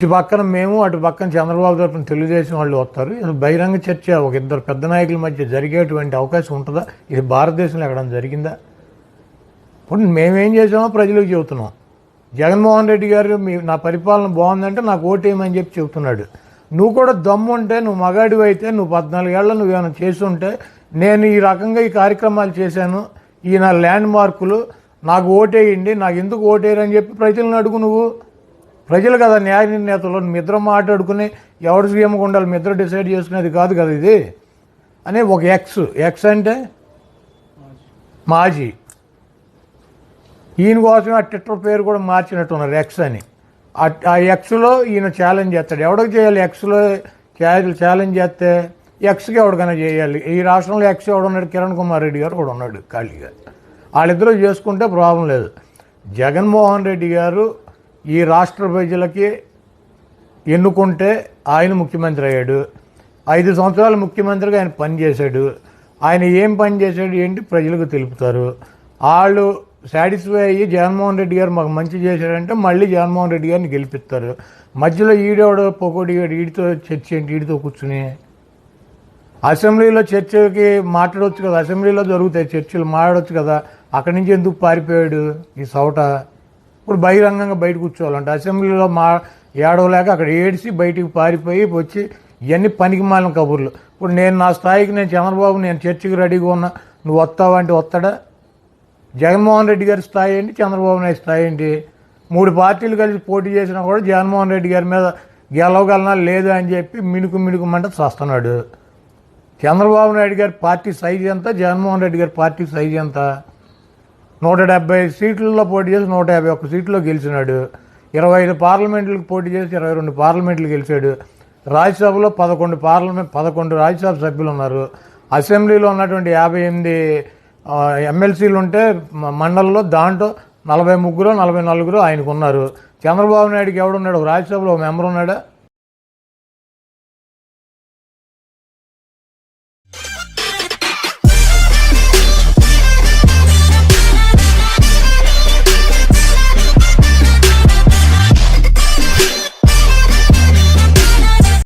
ఇటు పక్కన మేము అటు పక్కన చంద్రబాబు తరపున తెలుగుదేశం వాళ్ళు వస్తారు. ఇది బహిరంగ చర్చ. ఒక ఇద్దరు పెద్ద నాయకుల మధ్య జరిగేటువంటి అవకాశం ఉంటుందా? ఇది భారతదేశంలో ఎక్కడ జరిగిందా? ఇప్పుడు మేమేం చేసామో ప్రజలకు చెబుతున్నాం. జగన్మోహన్ రెడ్డి గారు మీ నా పరిపాలన బాగుందంటే నాకు ఓటేయమని చెప్పి చెబుతున్నాడు. నువ్వు కూడా దమ్ము ఉంటే నువ్వు మగాడివి అయితే నువ్వు పద్నాలుగేళ్ళ నువ్వు ఏమైనా చేస్తుంటే నేను ఈ రకంగా ఈ కార్యక్రమాలు చేశాను. ఈ నా ల్యాండ్ మార్కులు నాకు ఓటేయండి నాకు ఎందుకు ఓటేయరని చెప్పి ప్రజలను అడుగు నువ్వు. ప్రజలు కదా న్యాయ నిర్ణేతలు మీ ఇద్దరు మాట్లాడుకుని ఎవరు సీఎంగా ఉండాలి మీ ఇద్దరు డిసైడ్ చేసుకునేది కాదు కదా ఇది. అనే ఒక ఎక్స్ ఎక్స్ అంటే మాజీ. ఈయన కోసమే ఆ ట్విట్టర్ పేరు కూడా మార్చినట్టున్నారు ఎక్స్ అని. ఆ- ఎక్స్లో ఈయన ఛాలెంజ్ చేస్తాడు. ఎవడికి చేయాలి ఎక్స్లో ఛాలెంజ్ చేస్తే ఎక్స్కి ఎవడికైనా చేయాలి. ఈ రాష్ట్రంలో ఎక్స్ ఎవడున్నాడు? కిరణ్ కుమార్ రెడ్డి గారు కూడా ఉన్నాడు ఖాళీగా. వాళ్ళిద్దరూ చేసుకుంటే ప్రాబ్లం లేదు. జగన్మోహన్ రెడ్డి గారు ఈ రాష్ట్ర ప్రజలకి ఎన్నుకుంటే ఆయన ముఖ్యమంత్రి అయ్యాడు. ఐదు సంవత్సరాలు ముఖ్యమంత్రిగా ఆయన పనిచేశాడు ఆయన ఏం పని చేశాడు ఏంటి ప్రజలకు తెలుపుతారు. వాళ్ళు సాటిస్ఫై అయ్యి జగన్మోహన్ రెడ్డి గారు మాకు మంచి చేశాడంటే మళ్ళీ జగన్మోహన్ రెడ్డి గారిని గెలిపిస్తారు. మధ్యలో ఈడేవాడు పొకోడి ఈడితో చర్చ ఏంటి ఈడితో కూర్చుని అసెంబ్లీలో చర్చకి మాట్లాడవచ్చు కదా అసెంబ్లీలో జరుగుతాయి చర్చలు మాట్లాడవచ్చు కదా. అక్కడి నుంచి ఎందుకు పారిపోయాడు ఈ సౌట ఇప్పుడు బహిరంగంగా బయట కూర్చోవాలంటే. అసెంబ్లీలో మా ఏడవలేక అక్కడ ఏడిసి బయటికి పారిపోయి వచ్చి ఇవన్నీ పనికి మాలిన కబుర్లు. ఇప్పుడు నేను నా స్థాయికి నేను చంద్రబాబు నేను చర్చకి రెడీగా ఉన్నా. నువ్వు వస్తావా అంటే వస్తాడా? జగన్మోహన్ రెడ్డి గారి స్థాయి ఏంటి? చంద్రబాబు నాయుడు స్థాయి ఏంటి? మూడు పార్టీలు కలిసి పోటీ చేసినా కూడా జగన్మోహన్ రెడ్డి గారి మీద గెలవగలనా లేదు అని చెప్పి మిణుకు మిణుకుమంట చేస్తున్నాడు. చంద్రబాబు నాయుడు గారి పార్టీ సైజ్ ఎంత? జగన్మోహన్ రెడ్డి గారి పార్టీ సైజ్ ఎంత? నూట డెబ్బై సీట్లలో పోటీ చేసి నూట యాభై ఒక్క సీట్లో గెలిచినాడు. ఇరవై ఐదు పార్లమెంట్లకు పోటీ చేసి ఇరవై రెండు పార్లమెంట్లు గెలిచాడు. రాజ్యసభలో పదకొండు పార్లమెంట్ పదకొండు రాజ్యసభ సభ్యులు ఉన్నారు. అసెంబ్లీలో ఉన్నటువంటి యాభై ఎనిమిది ఎమ్మెల్సీలు ఉంటే మండలంలో దాంట్లో నలభై ముగ్గురు నలభై నలుగురు ఆయనకు ఉన్నారు. చంద్రబాబు నాయుడుకి ఎవడున్నాడు? ఒక రాజ్యసభలో ఒక మెంబర్ ఉన్నాడా?